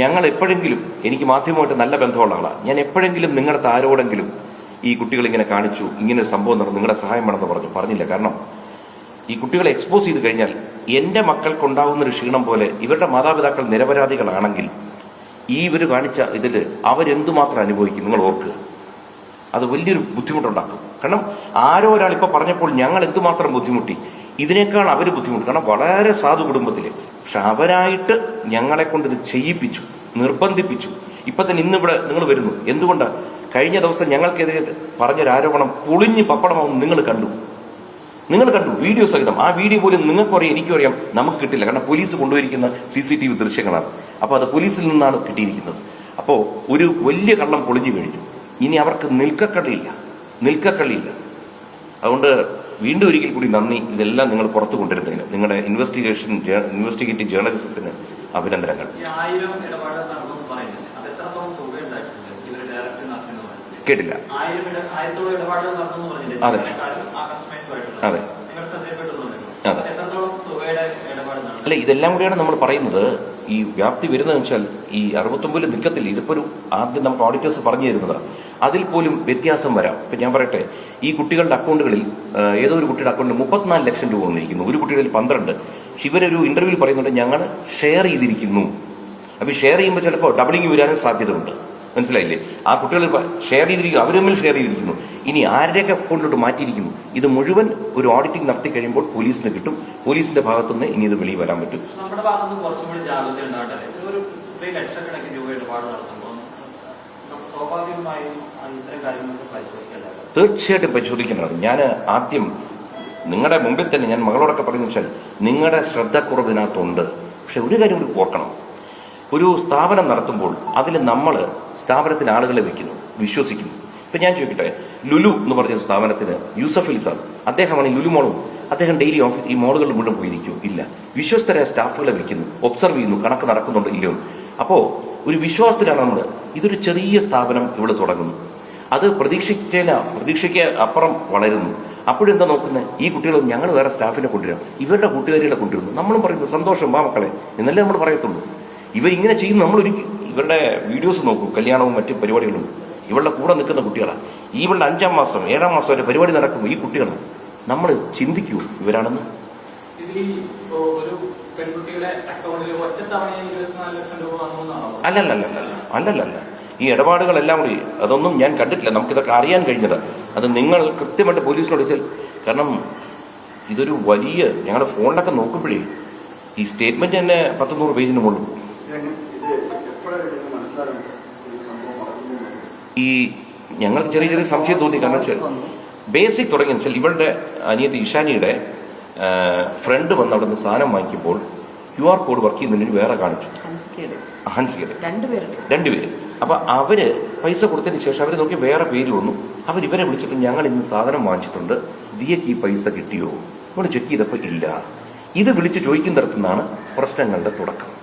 ഞങ്ങൾ എപ്പോഴെങ്കിലും എനിക്ക് മാധ്യമമായിട്ട് നല്ല ബന്ധമുള്ള ആളാണ് ഞാൻ എപ്പോഴെങ്കിലും നിങ്ങളുടെ ആരോടെങ്കിലും ഈ കുട്ടികൾ ഇങ്ങനെ കാണിച്ചു ഇങ്ങനെ ഒരു സംഭവം നടന്നു നിങ്ങളുടെ സഹായം വേണമെന്ന് പറഞ്ഞു. പറഞ്ഞില്ല. കാരണം ഈ കുട്ടികളെ എക്സ്പോസ് ചെയ്ത് കഴിഞ്ഞാൽ എന്റെ മക്കൾക്കുണ്ടാകുന്ന ഒരു ക്ഷീണം പോലെ ഇവരുടെ മാതാപിതാക്കൾ നിരപരാധികളാണെങ്കിൽ ഈ ഇവർ കാണിച്ച ഇതിൽ അവരെന്തുമാത്രം അനുഭവിക്കും നിങ്ങൾ ഓർക്കുക. അത് വലിയൊരു ബുദ്ധിമുട്ടുണ്ടാക്കും. കാരണം ആരോ ഒരാൾ ഇപ്പൊ പറഞ്ഞപ്പോൾ ഞങ്ങൾ എന്തുമാത്രം ബുദ്ധിമുട്ടി. ഇതിനേക്കാൾ അവർ ബുദ്ധിമുട്ട്. കാരണം വളരെ സാധു കുടുംബത്തിൽ. പക്ഷെ അവരായിട്ട് ഞങ്ങളെ കൊണ്ട് ഇത് ചെയ്യിപ്പിച്ചു നിർബന്ധിപ്പിച്ചു. ഇപ്പൊ തന്നെ ഇന്നിവിടെ നിങ്ങൾ വരുന്നു. എന്തുകൊണ്ട്? കഴിഞ്ഞ ദിവസം ഞങ്ങൾക്കെതിരെ പറഞ്ഞൊരു ആരോപണം പൊളിഞ്ഞ് പപ്പടമാവും നിങ്ങൾ കണ്ടു. നിങ്ങൾ കണ്ടു വീഡിയോ സഹിതം. ആ വീഡിയോ പോലും നിങ്ങൾക്കും അറിയാം എനിക്കും അറിയാം നമുക്ക് കിട്ടില്ല. കാരണം പോലീസ് കൊണ്ടുവരിക്കുന്ന സി സി ടി വി ദൃശ്യങ്ങളാണ്. അപ്പൊ അത് പോലീസിൽ നിന്നാണ് കിട്ടിയിരിക്കുന്നത്. അപ്പോ ഒരു വലിയ കള്ളം പൊളിഞ്ഞു കഴിഞ്ഞു. ഇനി അവർക്ക് നിൽക്കക്കള്ളിയില്ല. നിൽക്കക്കളിയില്ല അതുകൊണ്ട് വീണ്ടും ഒരിക്കൽ കൂടി നന്ദി. ഇതെല്ലാം നിങ്ങൾ പുറത്തു കൊണ്ടുവരുന്നതിന്. നിങ്ങളുടെ ഇൻവെസ്റ്റിഗേഷൻ ഇൻവെസ്റ്റിഗേറ്റീവ് ജേർണലിസത്തിന് അഭിനന്ദനങ്ങൾ. കേട്ടില്ല. അതെ. അതെ. അതെ. അല്ല ഇതെല്ലാം കൂടിയാണ് നമ്മൾ പറയുന്നത്. ഈ വ്യാപ്തി വരുന്നതെന്ന് വെച്ചാൽ ഈ അറുപത്തൊമ്പതിൽ നിൽക്കത്തില്ല. ഇതിപ്പോ ഒരു ആദ്യം നമുക്ക് ഓഡിറ്റേഴ്സ് പറഞ്ഞു തരുന്നത്. അതിൽ പോലും വ്യത്യാസം വരാം. ഇപ്പൊ ഞാൻ പറയട്ടെ ഈ കുട്ടികളുടെ അക്കൗണ്ടുകളിൽ ഏതോ ഒരു കുട്ടിയുടെ അക്കൗണ്ട് മുപ്പത്തിനാല് ലക്ഷം രൂപ വന്നിരിക്കുന്നു. ഒരു കുട്ടിയുടെ പന്ത്രണ്ട്. ഇവരൊരു ഇന്റർവ്യൂവിൽ പറയുന്നുണ്ട് ഞങ്ങൾ ഷെയർ ചെയ്തിരിക്കുന്നു. അപ്പൊ ഷെയർ ചെയ്യുമ്പോൾ ചിലപ്പോൾ ഡബിളിങ് വരാനും സാധ്യതയുണ്ട്. മനസ്സിലായില്ലേ? ആ കുട്ടികൾ ഷെയർ ചെയ്തിരിക്കുന്നു അവർ തമ്മിൽ ഷെയർ ചെയ്തിരിക്കുന്നു. ഇനി ആരുടെയൊക്കെ അക്കൗണ്ടിലോട്ട് മാറ്റിയിരിക്കുന്നു? ഇത് മുഴുവൻ ഒരു ഓഡിറ്റിംഗ് നടത്തി കഴിയുമ്പോൾ പോലീസിന് കിട്ടും. പോലീസിന്റെ ഭാഗത്തു നിന്ന് ഇനി ഇത് വെളിയിൽ വരാൻ പറ്റും. നമ്മുടെ ഭാഗത്തുനിന്ന് കുറച്ചും കൂടി ജാഗ്രത ഉണ്ടാകട്ടെ ഒരു ലക്ഷക്കണക്കിന് രൂപ ഇടപാട് നടത്തുമ്പോൾ സ്വാഭാവികമായും ആ ഇത്തരം കാര്യങ്ങളൊക്കെ പരിശോധിക്കേണ്ടതാണ് തീർച്ചയായിട്ടും പരിശോധിക്കേണ്ടതാണ്. ഞാൻ ആദ്യം നിങ്ങളുടെ മുമ്പിൽ തന്നെ ഞാൻ മകളോടൊക്കെ പറയുന്ന വെച്ചാൽ നിങ്ങളുടെ ശ്രദ്ധക്കുറവ് ഇതിനകത്തുണ്ട് പക്ഷെ ഒരു കാര്യം കൂടി ഓർക്കണം. ഒരു സ്ഥാപനം നടത്തുമ്പോൾ അതിൽ നമ്മൾ സ്ഥാപനത്തിന് ആളുകളെ വെക്കുന്നു വിശ്വസിക്കുന്നു. ഇപ്പൊ ഞാൻ ചോദിക്കട്ടെ ലുലു എന്ന് പറഞ്ഞ സ്ഥാപനത്തിന് യൂസഫ് അലി സാർ അദ്ദേഹമാണ് ലുലു മോളും. അദ്ദേഹം ഡെയിലി ഓഫീസ് ഈ മോളുകളിൽ മുഴുവൻ പോയിരിക്കും. ഇല്ല. വിശ്വസ്തരായ സ്റ്റാഫുകളെ വെക്കുന്നു ഒബ്സർവ് ചെയ്യുന്നു കണക്ക് നടക്കുന്നുണ്ട് ഇല്ലയോ അപ്പോൾ അപ്പോ ഒരു വിശ്വാസത്തിലാണ് നമ്മൾ ഇതൊരു ചെറിയ സ്ഥാപനം ഇവിടെ തുടങ്ങുന്നു. അത് പ്രതീക്ഷിച്ചില്ല പ്രതീക്ഷയ്ക്ക് അപ്പുറം വളരുന്നു. അപ്പോഴെന്താ നോക്കുന്നത് ഈ കുട്ടികൾ ഞങ്ങൾ വേറെ സ്റ്റാഫിനെ കൊണ്ടുവരാം. ഇവരുടെ കൂട്ടുകാരികളെ കൊണ്ടുവരുന്നു. നമ്മളും പറയുന്നു സന്തോഷം വാ മക്കളെ. എന്നല്ലേ നമ്മൾ പറയത്തുള്ളൂ. ഇവരിങ്ങനെ ചെയ്യുന്ന നമ്മൾ ഒരു ഇവരുടെ വീഡിയോസ് നോക്കും കല്യാണവും മറ്റ് പരിപാടികളും. ഇവളുടെ കൂടെ നിൽക്കുന്ന കുട്ടികളാണ് ഈ ഇവളുടെ അഞ്ചാം മാസം ഏഴാം മാസം വരെ പരിപാടി നടക്കും ഈ കുട്ടികളാണ് നമ്മൾ ചിന്തിക്കൂ ഇവരാണെന്ന്. ഇതിൽ അല്ലല്ലല്ല. അല്ലല്ലല്ല ഈ ഇടപാടുകളെല്ലാം കൂടി അതൊന്നും ഞാൻ കണ്ടിട്ടില്ല. നമുക്കിതൊക്കെ അറിയാൻ കഴിഞ്ഞത്. അത് നിങ്ങൾ കൃത്യമായിട്ട് പോലീസിനോട് വെച്ചാൽ കാരണം ഇതൊരു വലിയ ഞങ്ങളുടെ ഫോണിലൊക്കെ നോക്കുമ്പോഴേ ഈ സ്റ്റേറ്റ്മെന്റ് തന്നെ പത്ത് നൂറ് പേജിന് മുകളിൽ. ഈ ഞങ്ങൾക്ക് ചെറിയ ചെറിയ സംശയം തോന്നി. കാരണം വെച്ചാൽ ബേസിക് തുടങ്ങിയെന്ന് വെച്ചാൽ ഇവളുടെ അനിയത്തി ഇഷാനിയുടെ ഫ്രണ്ട് വന്ന് അവിടെ നിന്ന് സാധനം വാങ്ങിക്കുമ്പോൾ ക്യു ആർ കോഡ് വർക്ക് ചെയ്യുന്നതിന് വേറെ കാണിച്ചു. രണ്ടുപേര്. അപ്പൊ അവർ പൈസ കൊടുത്തതിന് ശേഷം അവർ നോക്കി വേറെ പേര് വന്നു. അവർ ഇവരെ വിളിച്ചിട്ട് ഞങ്ങൾ ഇന്ന് സാധനം വാങ്ങിച്ചിട്ടുണ്ട്. ദിയക്ക് ഈ പൈസ കിട്ടിയോ? ഇവിടെ ചെക്ക് ചെയ്തപ്പോ ഇല്ല. ഇത് വിളിച്ച് ചോദിക്കുന്നിടത്തുനിന്നാണ് പ്രശ്നങ്ങളുടെ തുടക്കം.